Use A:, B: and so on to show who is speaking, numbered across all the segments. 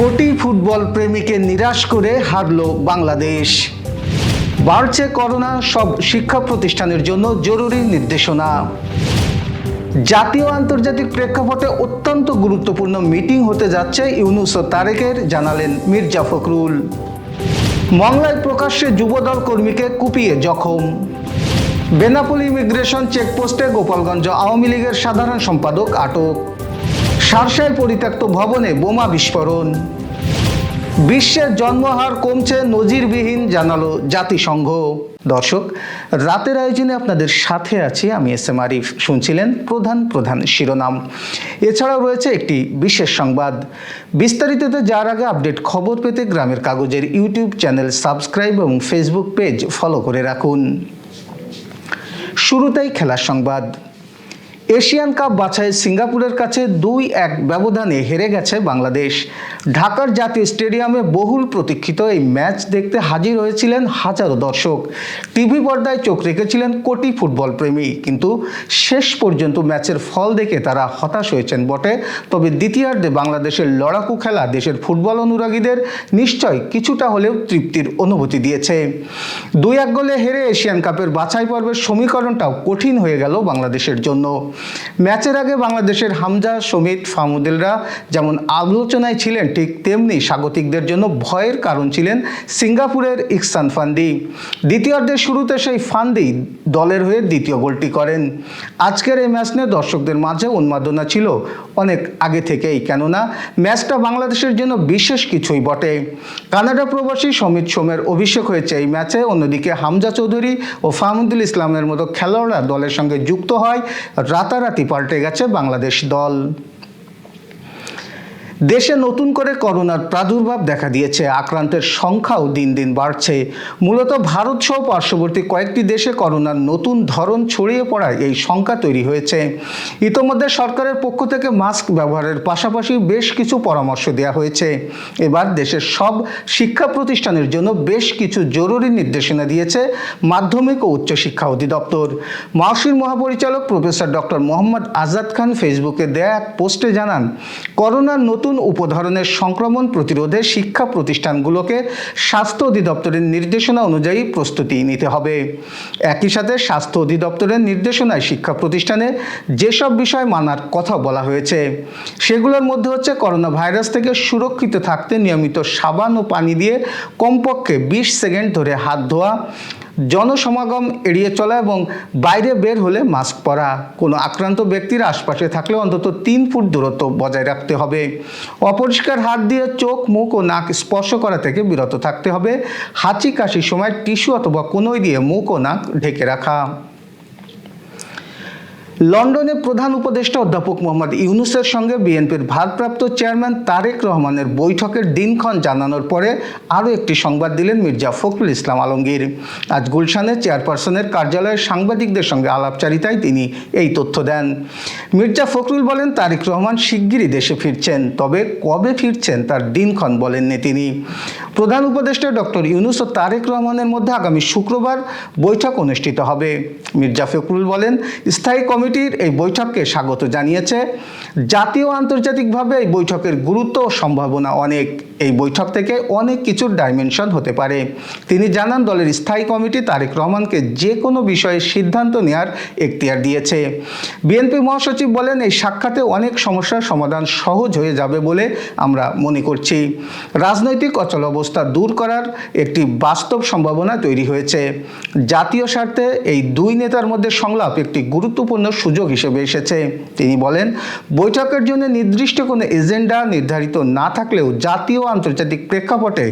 A: কোটি ফুটবল প্রেমীকে নিরাশ করে হারল বাংলাদেশ। বাড়ছে করোনা, সব শিক্ষা প্রতিষ্ঠানের জন্য জরুরি নির্দেশনা। জাতীয় আন্তর্জাতিক প্রেক্ষাপটে অত্যন্ত গুরুত্বপূর্ণ মিটিং হতে যাচ্ছে ইউনুস ও তারেকের, জানালেন মির্জা ফখরুল। মংলায় প্রকাশ্যে যুবদল কর্মীকে কুপিয়ে জখম। বেনাপোল ইমিগ্রেশন চেকপোস্টে গোপালগঞ্জ আওয়ামী লীগের সাধারণ সম্পাদক আটক। সারসায় পরিত্যক্ত ভবনে বোমা বিস্ফোরণ। বিশ্বের জন্মহার কমছে নজিরবিহীন, জানালো জাতিসংঘ। দর্শক, রাতের আয়োজনে আপনাদের সাথে আছি আমি এস এম আরিফ। শুনছিলেন প্রধান প্রধান শিরোনাম। এছাড়াও রয়েছে একটি বিশেষ সংবাদ। বিস্তারিততে যার আগে আপডেট খবর পেতে গ্রামের কাগজের ইউটিউব চ্যানেল সাবস্ক্রাইব এবং ফেসবুক পেজ ফলো করে রাখুন। শুরুতেই খেলার সংবাদ। এশিয়ান কাপ বাছাই সিঙ্গাপুরের কাছে দুই এক ব্যবধানে হেরে গেছে বাংলাদেশ। ঢাকার জাতীয় স্টেডিয়ামে বহুল প্রতীক্ষিত এই ম্যাচ দেখতে হাজির হয়েছিলেন হাজারো দর্শক। টিভি পর্দায় চোখ রেখেছিলেন কোটি ফুটবল প্রেমী। কিন্তু শেষ পর্যন্ত ম্যাচের ফল দেখে তারা হতাশ হয়েছেন বটে। তবে দ্বিতীয়ার্ধে বাংলাদেশের লড়াকু খেলা দেশের ফুটবল অনুরাগীদের নিশ্চয় কিছুটা হলেও তৃপ্তির অনুভূতি দিয়েছে। দুই এক গোলে হেরে এশিয়ান কাপের বাছাই পর্বের সমীকরণটাও কঠিন হয়ে গেল বাংলাদেশের জন্য। ম্যাচের আগে বাংলাদেশের হামজা সমিত ফামুদেলরা যেমন আলোচনায় ছিলেন, ঠিক তেমনি স্বাগতিকদের জন্য ভয়ের কারণ ছিলেন সিঙ্গাপুরের ইকসান ফান্দি। দ্বিতীয়ার্ধের শুরুতে সেই ফান্দি দলের হয়ে দ্বিতীয় গোলটি করেন। আজকের এই ম্যাচ নিয়ে দর্শকদের মাঝে উন্মাদনা ছিল অনেক আগে থেকেই, কেননা ম্যাচটা বাংলাদেশের জন্য বিশেষ কিছুই বটে। কানাডা প্রবাসী সমিত সোমের অভিষেক হয়েছে এই ম্যাচে, অন্যদিকে হামজা চৌধুরী ও ফাহমুদুল ইসলামের মতো খেলোয়াড়রা দলের সঙ্গে যুক্ত হয়। রাতারাতি পাল্টে গেছে বাংলাদেশ দল। দেশে নতুন করে করোনার প্রাদুর্ভাব দেখা দিয়েছে। আক্রান্তের সংখ্যাও দিন দিন বাড়ছে। মূলত ভারত সহ পার্শ্ববর্তী কয়েকটি দেশে করোনার নতুন ধরন ছড়িয়ে পড়ায় এই সংখ্যা তৈরি হয়েছে। ইতোমধ্যে সরকারের পক্ষ থেকে মাস্ক ব্যবহারের পাশাপাশি বেশ কিছু পরামর্শ দেওয়া হয়েছে। এবার দেশের সব শিক্ষা প্রতিষ্ঠানের জন্য বেশ কিছু জরুরি নির্দেশনা দিয়েছে মাধ্যমিক ও উচ্চশিক্ষা অধিদপ্তর। মাওসির মহাপরিচালক প্রফেসর ডক্টর মোহাম্মদ আজাদ খান ফেসবুকে দেয়া এক পোস্টে জানান, করোনার নতুন উপধরনের সংক্রমণ প্রতিরোধে শিক্ষা প্রতিষ্ঠানগুলোকে স্বাস্থ্য অধিদপ্তরের নির্দেশনা অনুযায়ী প্রস্তুতি নিতে হবে। একই সাথে স্বাস্থ্য অধিদপ্তরের নির্দেশনায় শিক্ষা প্রতিষ্ঠানে যেসব বিষয় মানার কথা বলা হয়েছে, সেগুলোর মধ্যে হচ্ছে করোনা ভাইরাস থেকে সুরক্ষিত থাকতে নিয়মিত সাবান ও পানি দিয়ে কমপক্ষে বিশ সেকেন্ড ধরে হাত ধোয়া জনসমাগম এড়িয়ে চলা এবং বাইরে বের হলে মাস্ক পরা। কোনো আক্রান্ত ব্যক্তির আশপাশে থাকলে অন্তত তিন ফুট দূরত্ব বজায় রাখতে হবে। অপরিষ্কার হাত দিয়ে চোখ, মুখ ও নাক স্পর্শ করা থেকে বিরত থাকতে হবে। হাঁচি কাশির সময় টিস্যু অথবা কোনোই দিয়ে মুখ ও নাক ঢেকে রাখা। লন্ডনে প্রধান উপদেষ্টা অধ্যাপক মোহাম্মদ ইউনুসের সঙ্গে বিএনপির ভারপ্রাপ্ত চেয়ারম্যান তারেক রহমানের বৈঠকের দিনক্ষণ জানানোর পরে আরও একটি সংবাদ দিলেন মির্জা ফখরুল ইসলাম আলমগীর। আজ গুলশানে চেয়ারপারসনের কার্যালয়ে সাংবাদিকদের সঙ্গে আলাপচারিতায় তিনি এই তথ্য দেন। মির্জা ফখরুল বলেন, তারেক রহমান শিগগিরই দেশে ফিরছেন, তবে কবে ফিরছেন তার দিনক্ষণ বলেননি তিনি। প্রধান উপদেষ্টা ডক্টর ইউনুস ও তারেক রহমানের মধ্যে আগামী শুক্রবার বৈঠক অনুষ্ঠিত হবে। মির্জা ফখরুল বলেন, স্থায়ী কমিটির এই বৈঠককে স্বাগত জানিয়েছে। জাতীয় আন্তর্জাতিকভাবে এই বৈঠকের গুরুত্ব ও সম্ভাবনা অনেক। এই বৈঠক থেকে অনেক কিছুর ডাইমেনশন হতে পারে। তিনি জানান, দলের স্থায়ী কমিটি তারেক রহমানকে যে কোনো বিষয়ে সিদ্ধান্ত নেওয়ার এখতিয়ার দিয়েছে। বিএনপি মহাসচিব বলেন, এই সাক্ষাতে অনেক সমস্যার সমাধান সহজ হয়ে যাবে বলে আমরা মনে করছি। রাজনৈতিক অচল অবস্থা দূর করার একটি বাস্তব সম্ভাবনা তৈরি হয়েছে। জাতীয় স্বার্থে এই দুই নেতার মধ্যে সংলাপ একটি গুরুত্বপূর্ণ সুযোগ হিসেবে এসেছে। তিনি বলেন, বৈঠকের জন্য নির্দিষ্ট কোনো এজেন্ডা নির্ধারিত না থাকলেও জাতীয় আন্তর্জাতিক প্রেক্ষাপটে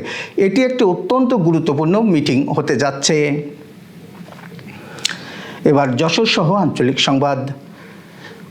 A: এটি একটি অত্যন্ত গুরুত্বপূর্ণ মিটিং হতে যাচ্ছে। এবার যশোর সহ আঞ্চলিক সংবাদ।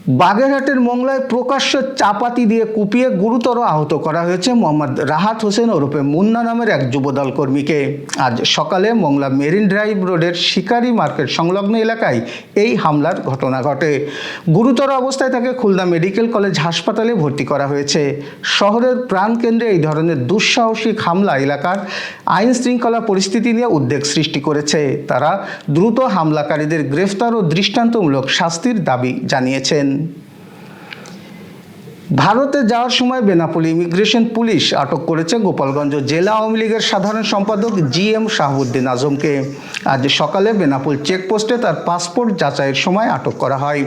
A: বাগেরহাটের মোংলায় প্রকাশ্য চাপাতি দিয়ে কুপিয়ে গুরুতর আহত করা হয়েছে মোহাম্মদ রাহাত হোসেন ওরফে মুন্না নামের এক যুবদল কর্মীকে। আজ সকালে মোংলা মেরিন ড্রাইভ রোডের শিকারি মার্কেট সংলগ্ন এলাকায় এই হামলার ঘটনা ঘটে। গুরুতর অবস্থায় তাকে খুলনা মেডিকেল কলেজ হাসপাতালে ভর্তি করা হয়েছে। শহরের প্রাণকেন্দ্রে এই ধরনের দুঃসাহসিক হামলা এলাকার আইন শৃঙ্খলা পরিস্থিতি নিয়ে উদ্বেগ সৃষ্টি করেছে। তারা দ্রুত হামলাকারীদের গ্রেফতার ও দৃষ্টান্তমূলক শাস্তির দাবি জানিয়েছেন। Amen. ভারতে যাওয়ার সময় বেনাপোল ইমিগ্রেশন পুলিশ আটক করেছে গোপালগঞ্জ জেলা আওয়ামী লীগের সাধারণ সম্পাদক জি এম শাহাবুদ্দিন আজমকে। আজ সকালে বেনাপোল চেকপোস্টে তার পাসপোর্ট যাচাইয়ের সময় আটক করা হয়।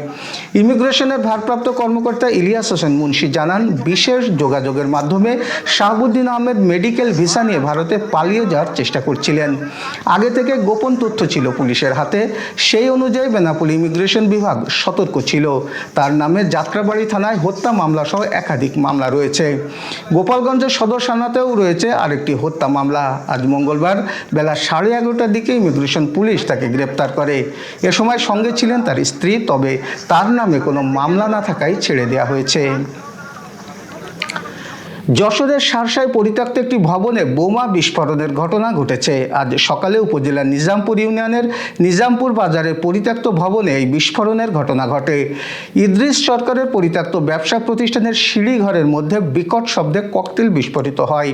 A: ইমিগ্রেশনের ভারপ্রাপ্ত কর্মকর্তা ইলিয়াস হোসেন মুন্সি জানান, বিশেষ যোগাযোগের মাধ্যমে শাহাবুদ্দিন আহমেদ মেডিকেল ভিসা নিয়ে ভারতে পালিয়ে যাওয়ার চেষ্টা করছিলেন। আগে থেকে গোপন তথ্য ছিল পুলিশের হাতে, সেই অনুযায়ী বেনাপোল ইমিগ্রেশন বিভাগ সতর্ক ছিল। তার নামে যাত্রাবাড়ি থানায় হত্যা মামলা সহ একাধিক মামলা রয়েছে। গোপালগঞ্জের সদর থানাতেও রয়েছে আরেকটি হত্যা মামলা। আজ মঙ্গলবার বেলা সাড়ে এগারোটার দিকে ইমিগ্রেশন পুলিশ তাকে গ্রেপ্তার করে। এ সময় সঙ্গে ছিলেন তার স্ত্রী, তবে তার নামে কোনো মামলা না থাকায় ছেড়ে দেওয়া হয়েছে। যশোরের সারসায় পরিত্যক্ত একটি ভবনে বোমা বিস্ফোরণের ঘটনা ঘটেছে। আজ সকালে উপজেলার নিজামপুর ইউনিয়নের নিজামপুর বাজারের পরিত্যক্ত ভবনে এই বিস্ফোরণের ঘটনা ঘটে। ইদ্রিস সরকারের পরিত্যক্ত ব্যবসা প্রতিষ্ঠানের সিঁড়ি ঘরের মধ্যে বিকট শব্দে ককটেল বিস্ফোরিত হয়।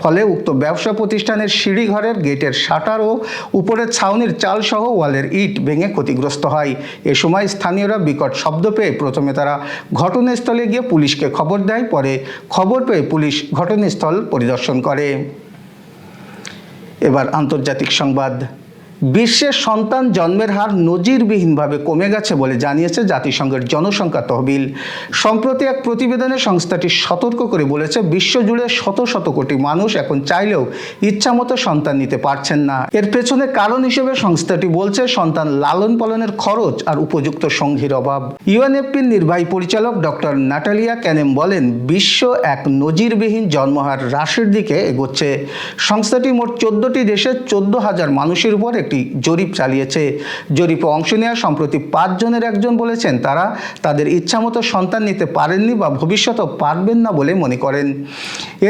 A: ফলে উক্ত ব্যবসা প্রতিষ্ঠানের সিঁড়ি ঘরের গেটের শাটার ও উপরের ছাউনির চাল সহ ওয়ালের ইট ভেঙে ক্ষতিগ্রস্ত হয়। এ সময় স্থানীয়রা বিকট শব্দ পেয়ে প্রথমে তারা ঘটনাস্থলে গিয়ে পুলিশকে খবর দেয়, পরে খবর পেয়ে পুলিশ ঘটনাস্থল পরিদর্শন করে। এবার আন্তর্জাতিক সংবাদ। বিশ্বের সন্তান জন্মের হার নজিরবিহীনভাবে কমে গেছে বলে জানিয়েছে জাতিসংঘের জনসংখ্যা তহবিল। সম্প্রতি এক প্রতিবেদনে সংস্থাটি সতর্ক করে বলেছে, বিশ্বজুড়ে শত শত কোটি মানুষ এখন চাইলেও ইচ্ছামতো সন্তান নিতে পারছেন না। এর পেছনে কারণ হিসেবে সংস্থাটি বলছে, সন্তান লালন পালনের খরচ আর উপযুক্ত সঙ্গীর অভাব। ইউএনএফপির নির্বাহী পরিচালক ডক্টর নাটালিয়া ক্যানেম বলেন, বিশ্ব এক নজিরবিহীন জন্মহার হ্রাসের দিকে এগোচ্ছে। সংস্থাটি মোট চোদ্দটি দেশে চোদ্দ হাজার মানুষের উপর একটি জরিপ চালিয়েছে। জরিপে অংশ নেওয়া সম্প্রতি পাঁচজনের একজন বলেছেন তারা তাদের ইচ্ছামতো সন্তান নিতে পারেননি বা ভবিষ্যতেও পারবেন না বলে মনে করেন।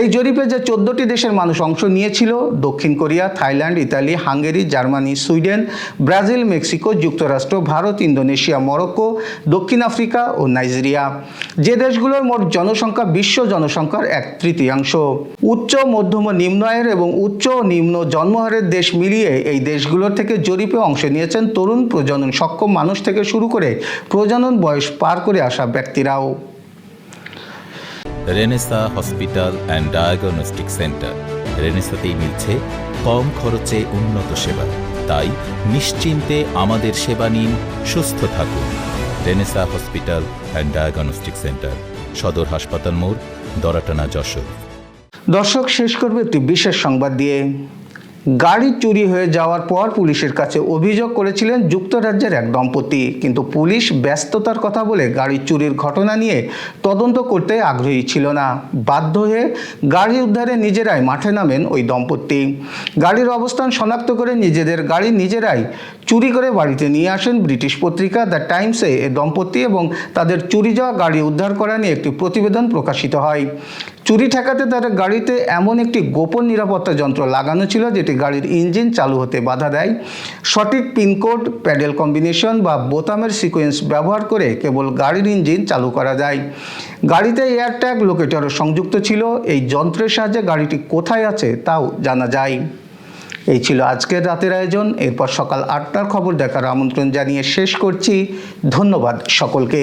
A: এই জরিপে যে চোদ্দটি দেশের মানুষ অংশ নিয়েছিল, দক্ষিণ Korea, Thailand, Italy, Hungary, Germany, Sweden, Brazil, Mexico, যুক্তরাষ্ট্র, ভারত, ইন্দোনেশিয়া, মরক্কো, দক্ষিণ আফ্রিকা ও নাইজেরিয়া। যে দেশগুলোর মোট জনসংখ্যা বিশ্ব জনসংখ্যার এক তৃতীয়াংশ। উচ্চ, মধ্যম, নিম্ন আয়ের এবং উচ্চ ও নিম্ন জন্মহারের দেশ মিলিয়ে এই দেশগুলোর থেকে জরিপে অংশ নিয়েছেন তরুণ প্রজনন সক্ষম মানুষ থেকে শুরু করে প্রজনন বয়স পার করে আসা ব্যক্তিরাও।
B: Renaissance hospital and diagnostic centre. রেনেসাতেই মিলছে কম খরচে উন্নত সেবা। তাই নিশ্চিন্তে আমাদের সেবা নিন সুস্থ থাকুন। Renaissance hospital and diagnostic centre সদর হাসপাতাল মোড় দরাটানা যশোর।
A: দর্শক শেষ করবে একটি বিশেষ সংবাদ দিয়ে। গাড়ি চুরি হয়ে যাওয়ার পর পুলিশের কাছে অভিযোগ করেছিলেন যুক্তরাজ্যের এক দম্পতি। কিন্তু পুলিশ ব্যস্ততার কথা বলে গাড়ি চুরির ঘটনা নিয়ে তদন্ত করতে আগ্রহী ছিল না। বাধ্য হয়ে গাড়ি উদ্ধারে নিজেরাই মাঠে নামেন ওই দম্পতি। গাড়ির অবস্থান শনাক্ত করে নিজেদের গাড়ি নিজেরাই চুরি করে বাড়িতে নিয়ে আসেন ব্রিটিশ পত্রিকা দ্য টাইমসে। এ দম্পতি এবং তাদের চুরি যাওয়া গাড়ি উদ্ধার করা নিয়ে একটি প্রতিবেদন প্রকাশিত হয়। চুরি ঠেকাতে তাদের গাড়িতে এমন একটি গোপন নিরাপত্তা যন্ত্র লাগানো ছিল যেটি গাড়ির ইঞ্জিন চালু হতে বাধা দেয়। সঠিক পিনকোড, প্যাডেল কম্বিনেশন বা বোতামের সিকোয়েন্স ব্যবহার করে কেবল গাড়ির ইঞ্জিন চালু করা যায়। গাড়িতে এয়ার ট্যাগ লোকেটরও সংযুক্ত ছিল। এই যন্ত্রের সাহায্যে গাড়িটি কোথায় আছে তাও জানা যায়। এই ছিল আজকের রাতের আয়োজন। এরপর সকাল আটটার খবর দেখার আমন্ত্রণ জানিয়ে শেষ করছি। ধন্যবাদ সকলকে।